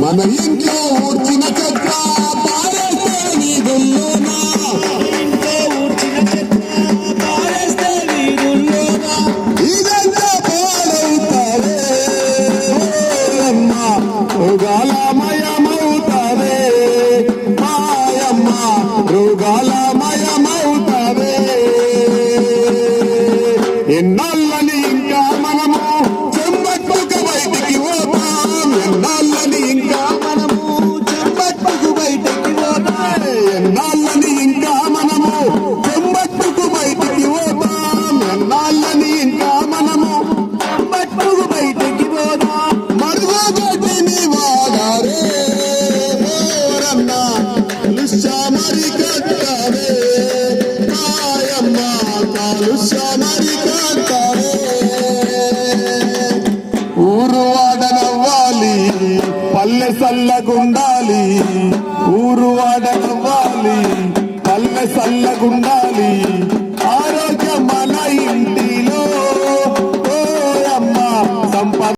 మన ఇంట్లో ఊడ్చిన చెత్త పారేస్తే నీ. గుల్లోనా ఇంట్లో ఊడ్చిన చెత్త పారేస్తే ఇదంతా మాయమ్మ కాలుష్య మరి కట్టారే ఊరు వాడనవ్వాలి పల్లె సల్లగుండాలి ఊరు వాడనవ్వాలి పల్లె సల్లగుండాలి